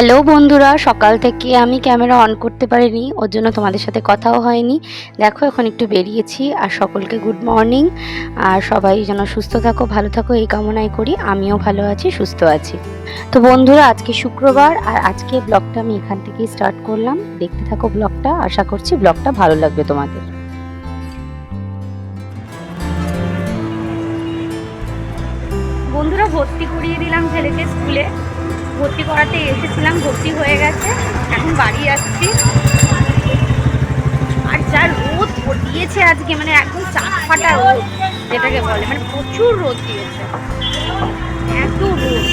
Hello বন্ধুরা। সকাল থেকে আমি ক্যামেরা অন করতে পারিনি, ওর জন্য তোমাদের সাথে কথাও হয়নি। দেখো, এখন একটু বেরিয়েছি, আর সকলকে গুড মর্নিং আর সবাই যেন সুস্থ থাকো, ভালো থাকো, এই কামনাই করি। আমিও ভালো আছি, সুস্থ আছি। তো বন্ধুরা, আজকে শুক্রবার, আর আজকে ব্লগটা আমি এখান থেকেই স্টার্ট করলাম। দেখতে থাকো ব্লগটা আশা করছি ব্লগটা ভালো লাগবে তোমাদের। বন্ধুরা, ভর্তি করিয়ে দিলাম ছেলেকে স্কুলে। ভর্তি করাতে এসেছিলাম, ভর্তি হয়ে গেছে। এখন বাড়ি যাচ্ছি। আর যা রোদ দিয়েছে আজকে মানে একদম চাপ ফাটা রোদ, যেটাকে বলে মানে প্রচুর রোদ দিয়েছে। এত রোদ।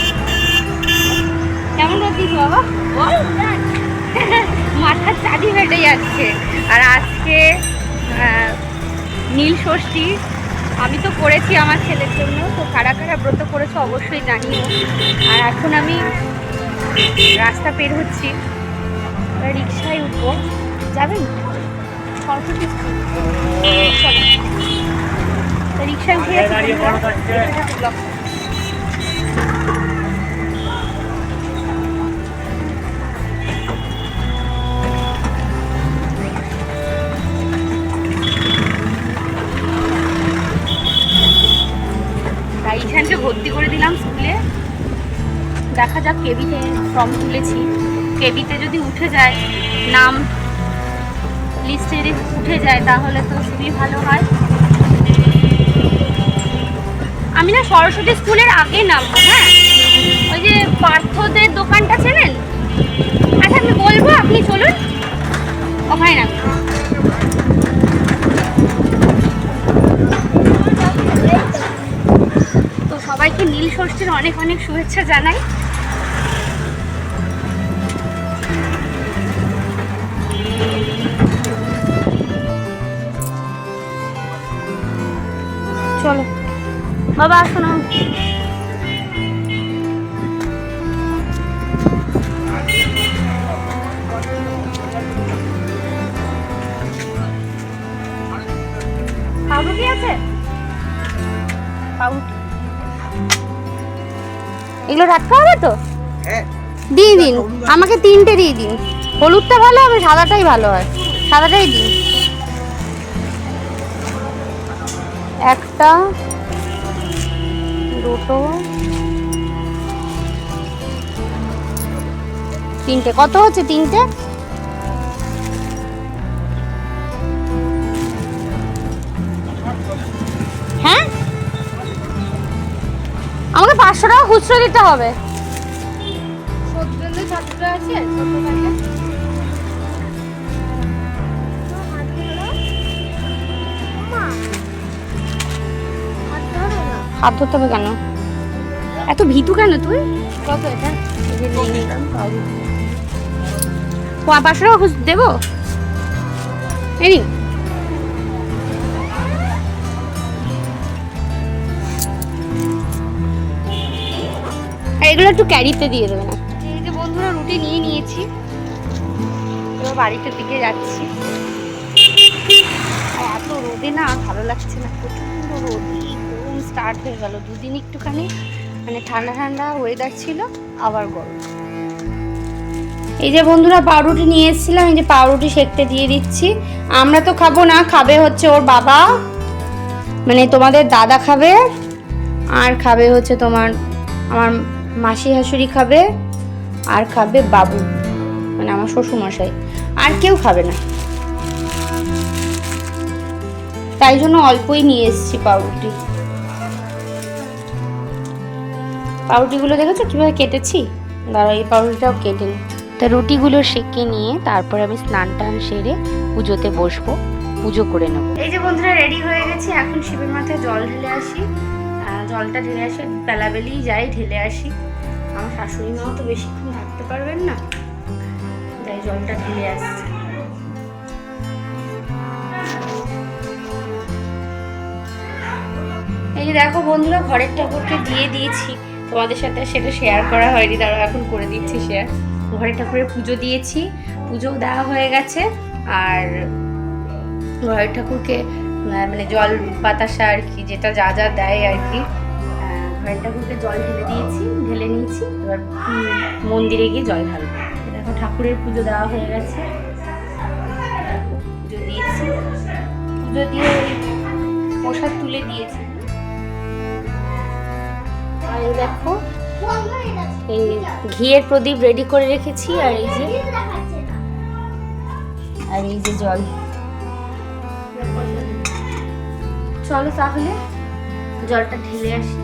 কেমন রোদ দিয়েছে বাবা? মাথার চাঁদি ফেটে যাচ্ছে। আর আজকে নীল ষষ্ঠী। আমি তো করেছি আমার ছেলের জন্য, তো কারা কারা ব্রত করেছ অবশ্যই জানিও। আর এখন আমি রাস্তা পের হচ্ছি। রিক্সায় উঠবো। যাবেন? সরস্বতী স্কুল রিক্সায় উঠে যাক কেবিতে ফর্ম তুলেছি। কেবিতে যদি উঠে যায়, নাম লিস্টে যদি উঠে যায়, তাহলে তো খুবই ভালো হয়। আমি না সরস্বতী স্কুলের আগে নামবো হ্যাঁ? ওই যে পার্থদের দোকানটা চেনেন? আচ্ছা আমি বলব, আপনি চলুন। ওখানে নামবো তো সবাইকে নীল ষষ্ঠীর অনেক অনেক শুভেচ্ছা জানাই। চলো। বাবা আসো না পাউরুটি আছে? পাউরুটি এগুলো রাখতে হবে তো? দিয়ে দিন। আমাকে তিনটে দিয়ে দিন। হলুদটা ভালো হবে সাদাটাই ভালো হয়। সাদাটাই দিন। একটা দুটো তিনটে। কত হচ্ছে তিনটে? হ্যাঁ? আমাকে পাঁচশো টাকা খুচরো দিতে হবে। হাত ধরতে হবে কেন? এত ভীতু কেন তুই? কত এটা? ও পাঁচশো টাকা দেবো? এই এগুলো একটু ক্যারিতে দিয়ে দেবেন। এই যে বন্ধুরা রুটি নিয়ে নিয়েছি। এবার বাড়িতে দিকে যাচ্ছি। এত রোদে না ভালো লাগছে না। প্রচণ্ড রোদ। স্টার্ট হয়ে গেল। দুদিন একটুখানি মানে ঠান্ডা ঠান্ডা ওয়েদার ছিল, আবার গরম। এই যে বন্ধুরা, পাউরুটি নিয়ে এসেছিলাম, এই যে পাউরুটি সেকতে দিয়ে দিচ্ছি। আমরা তো খাব না, খাবে হচ্ছে ওর বাবা। মানে তোমাদের দাদা খাবে, আর খাবে হচ্ছে তোমার, আমার মাসি শাশুড়ি খাবে, আর খাবে বাবু মানে আমার শ্বশুরমশাই। আর কেউ খাবে না। তাই জন্য অল্পই নিয়ে এসেছি পাউরুটি। পাউরুটিগুলো দেখেছ? কীভাবে কেটেছি? দাঁড়া এই পাউরুটিটাও কেটে নিই তা রুটিগুলো সেকে নিয়ে তারপর আমি স্নান টান সেরে পুজোতে বসবো পুজো করে নেব। এই যে বন্ধুরা রেডি হয়ে গেছি। এখন শিবের মাথায় জল ঢেলে আসি। জলটা ঢেলে আসে বেলাবেলিই যাই ঢেলে আসি। আমার শাশুড়ি মাও তো বেশিক্ষণ থাকতে পারবেন না। তাই জলটা ঢেলে আসছে। এই যে দেখো বন্ধুরা ঘরের ঠাকুরকে দিয়ে দিয়েছি। তোমাদের সাথে সেটা শেয়ার করা হয়নি তারা এখন করে দিচ্ছি শেয়ার ঘরের ঠাকুরের পুজো দিয়েছি, পুজোও দেওয়া হয়ে গেছে, আর ঘরের ঠাকুরকে মানে জল বাতাসা আর কি, যেটা যা যা দেয় আর কি ঘরের ঠাকুরকে জল ঢেলে দিয়েছি, ঢেলে নিয়েছি, এবার মন্দিরে গিয়ে জল ঢালবো। দেখো, ঠাকুরের পুজো দেওয়া হয়ে গেছে। পুজো দিয়েছি। পুজো দিয়ে প্রসাদ তুলে দিয়েছি। আর এই দেখো এই ঘিয়ের প্রদীপ রেডি করে রেখেছি আর এই যে আর এই যে জল। চলো তাহলে জলটা ঢেলে আসি।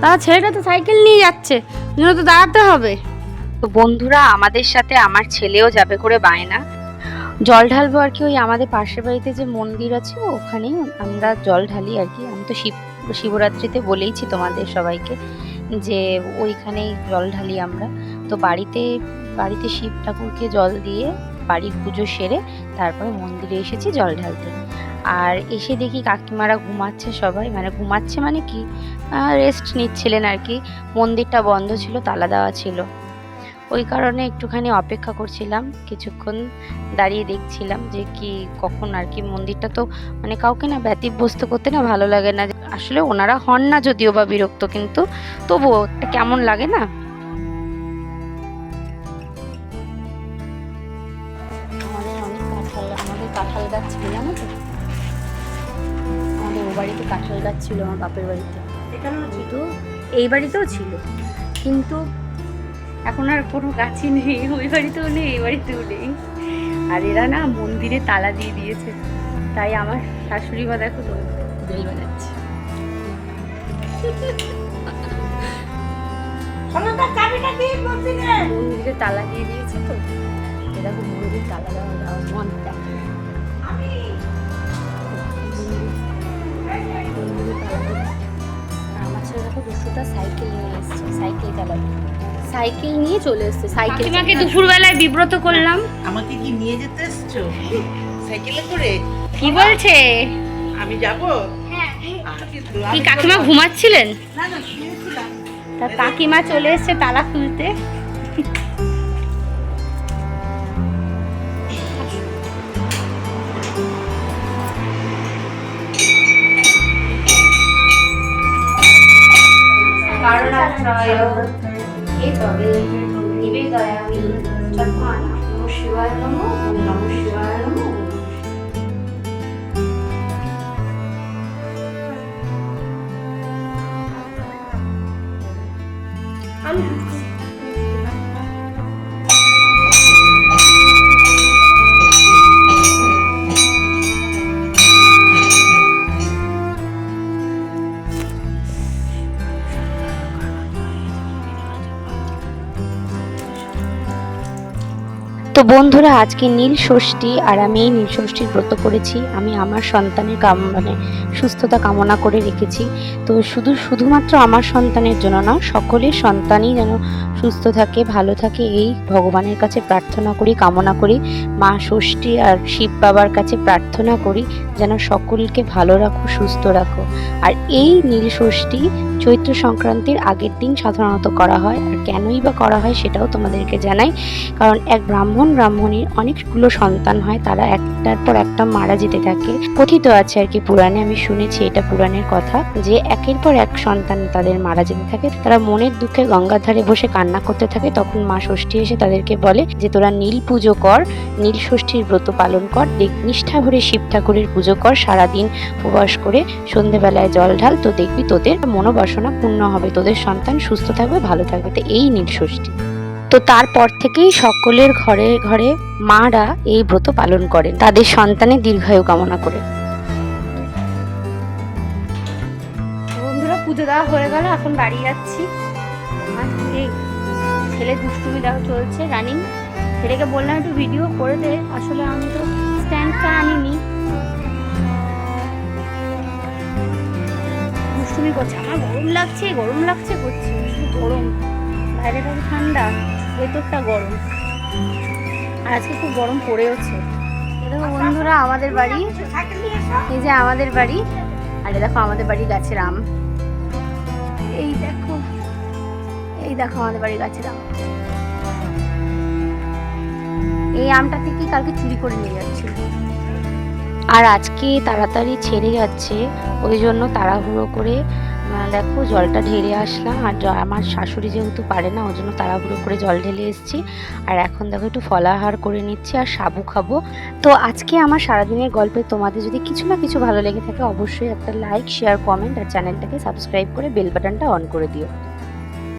তা ছেলেটা তো সাইকেল নিয়ে যাচ্ছে তো দাঁড়াতে হবে। তো বন্ধুরা আমাদের সাথে আমার ছেলেও যাবে করে বায়না। জল ঢালবো আর কি, ওই আমাদের পাশের বাড়িতে যে মন্দির আছে, ওখানেই আমরা জল ঢালি আর কি। আমি তো শিব, শিবরাত্রিতে বলেইছি তোমাদের সবাইকে যে ওইখানেই জল ঢালি আমরা। তো বাড়িতে বাড়িতে শিব ঠাকুরকে জল দিয়ে বাড়ির পুজো সেরে তারপরে মন্দিরে এসেছি জল ঢালতে। আর এসে দেখি কাকিমারা ঘুমাচ্ছে সবাই মানে ঘুমাচ্ছে মানে কি? রেস্ট নিচ্ছিলেন আর কি। মন্দিরটা বন্ধ ছিল, তালা দেওয়া ছিল। ওই কারণে একটুখানি অপেক্ষা করছিলাম কিছুক্ষণ দাঁড়িয়ে দেখছিলাম যে কি কখন আর কি মন্দিরটা তো মানে কাউকে না ব্যতিব্যস্ত করতে না ভালো লাগে না। আসলে ওনারা হন না যদিও বা বিরক্ত কিন্তু তবুও কেমন লাগে না? কাঁঠাল আমাদের কাঁঠাল গাছ ছিল জানো তো? আমাদের ও বাড়িতে কাঁঠাল গাছ ছিল আমার বাপের বাড়িতে। কিন্তু এই বাড়িতেও ছিল। কিন্তু এখন আর কোনো গাছই নেই ওই বাড়িতেও নেই এই বাড়িতেও নেই। আর এরা না মন্দিরে তালা দিয়ে দিয়েছে তাই আমার শাশুড়ি বা দেখো তো বেল বাজাচ্ছে। মন্দিরে। তালা দিয়ে দিয়েছে তো এ দেখো মন্দির তালা দেওয়া দেওয়া মন আমার ছেলে দেখো দুশোটা সাইকেল নিয়ে এসছে সাইকেল চালাবে। সাইকেল নিয়ে চলে এসছে সাইকেল কাকিমাকে দুপুরবেলায় বিব্রত করলাম। আমাকে কি নিয়ে যেতে এসছো? সাইকেলে করে? কি বলছে? আমি যাব? কি কাকিমা ঘুমাচ্ছিলেন? না না শুয়েছিলাম। তা কাকিমা চলে এসছে তালা খুলতে। তো বন্ধুরা, আজকে নীল ষষ্ঠী আর আমি এই নীল ষষ্ঠীর ব্রত করেছি। আমি আমার সন্তানের কাম মানে সুস্থতা কামনা করে রেখেছি। তো শুধু, শুধুমাত্র আমার সন্তানের জন্য না, সকলের সন্তানই যেন সুস্থ থাকে, ভালো থাকে, এই ভগবানের কাছে প্রার্থনা করি, কামনা করি, মা ষষ্ঠী আর শিব বাবার কাছে প্রার্থনা করি, যেন সকলকে ভালো রাখো, সুস্থ রাখো। আর এই নীল ষষ্ঠী চৈত্র সংক্রান্তির আগের দিন সাধারণত করা হয়। আর কেনই বা করা হয় সেটাও তোমাদেরকে জানাই। কারণ এক ব্রাহ্মণ, ব্রাহ্মণীর অনেকগুলো সন্তান হয়, তারা একটার পর একটা মারা যেতে থাকে। কথিত আছে আর কি পুরাণে, আমি শুনেছি এটা পুরাণের কথা যে একের পর এক সন্তান তাদের মারা যেতে থাকে। তারা মনের দুঃখে গঙ্গার ধারে বসে কান্না করতে থাকে। তখন মা ষষ্ঠী এসে তাদেরকে বলে যে, তোরা নীল পুজো কর, নীল ষষ্ঠীর ব্রত পালন কর, দেখ নিষ্ঠা ভরে শিব ঠাকুরের পুজো কর, সারাদিন উপবাস করে সন্ধেবেলায় জল ঢাল, তো দেখবি তোদের মনোবাসনা পূর্ণ হবে, তোদের সন্তান সুস্থ থাকবে, ভালো থাকবে। তো এই নীল ষষ্ঠী। তো তারপর থেকেই সকলের ঘরে ঘরে মারা এই ব্রত পালন করেন। তাদের সন্তানের দীর্ঘায়ু কামনা করে। বন্ধুরা, পুজো দেওয়া হয়ে গেল, এখন বাড়ি যাচ্ছি। এই ছেলে দুষ্টুমি দেওয়া চলছে, রানিং। ছেলেকে বললাম একটু ভিডিও করে দে, আসলে আমি তো স্ট্যান্ডটা আনিনি। দুষ্টুমি করছে। আমার গরম লাগছে গরম লাগছে, করছে। গরম। বাইরেটা তো ঠান্ডা। ভেতরটা গরম। আর আজকে খুব গরম পড়েওছে। দেখো বন্ধুরা আমাদের বাড়ি। এই যে আমাদের বাড়ি। আর দেখো আমাদের বাড়ি গাছের আম। এই দেখো। এই দেখো আমাদের বাড়ি গাছের আম। এই আমটা থেকে কালকে চুরি করে নিয়ে যাচ্ছিল আর আজকে তাড়াতাড়ি ছেড়ে যাচ্ছে। ওই জন্য তাড়াহুড়ো করে দেখো, জলটা ঢেলে আসলাম। আর আমার শাশুড়ি যেহেতু পারে না, ওই জন্য তাড়াহুড়ো করে জল ঢেলে এসেছি। আর এখন দেখো, একটু ফলাহার করে নিচ্ছি আর সাবু খাব। তো আজকে আমার সারাদিনের গল্পে তোমাদের যদি কিছু না কিছু ভালো লেগে থাকে, অবশ্যই একটা লাইক শেয়ার কমেন্ট আর চ্যানেলটাকে সাবস্ক্রাইব করে বেল বাটনটা অন করে দিও।